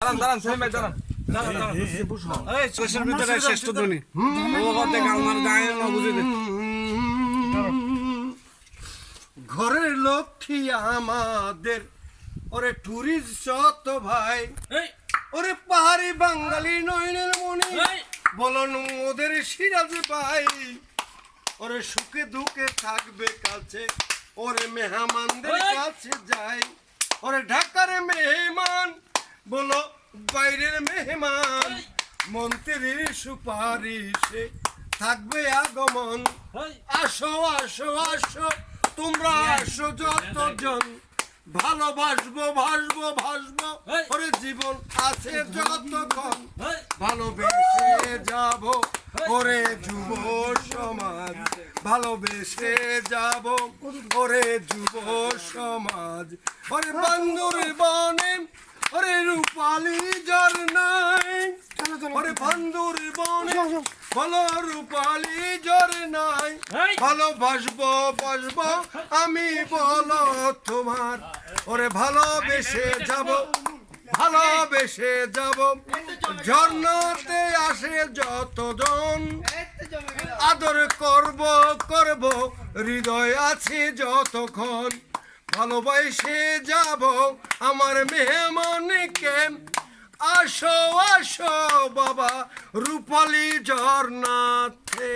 দাঁড়ান দাঁড়ান সেলিম ভাই দাঁড়ান। শ্রেষ্ঠ ঘরের লক্ষ্মী আমাদের। ওরে টুরিস্ট যত ভাই। ওরে পাহাড়ি বাঙালি নয়নের মনি বলন ওদের সিরাজ ভাই। ওরে সুখে দুঃখে থাকবে কাছে। ওরে মেহমানদের কাছে যাই। ওরে ঢাকার মেহমান বলো বাইরের মেহমান মন্ত্রীর সুপারিশে থাকবে আগমন। আসো আসো আসো তোমরা আসো যতজন। ভালোবাসবো ভাসবো ভাসবো ওরে জীবন আছে যতক্ষণ। ভালোবেসে যাব ওরে যুব সমাজ। ভালোবেসে যাব ওরে যুব সমাজ। ওরে বন্ধুর বনে ওরে রূপালি ঝর্ণায় ওরে বন্ধুর বনে বলো রূপালি ঝর্ণায় ভালোবাসবো বাসবো আমি বলো তোমার। ওরে ভালোবেসে যাব ভালোবেসে যাব। ঝর্ণাতে আসে যতজন। আদর করব করব হৃদয় আছে যতক্ষণ। ভালোবাসে যাব আমার মেহমানকে আসো আসো বাবা রূপালী ঝর্ণাতে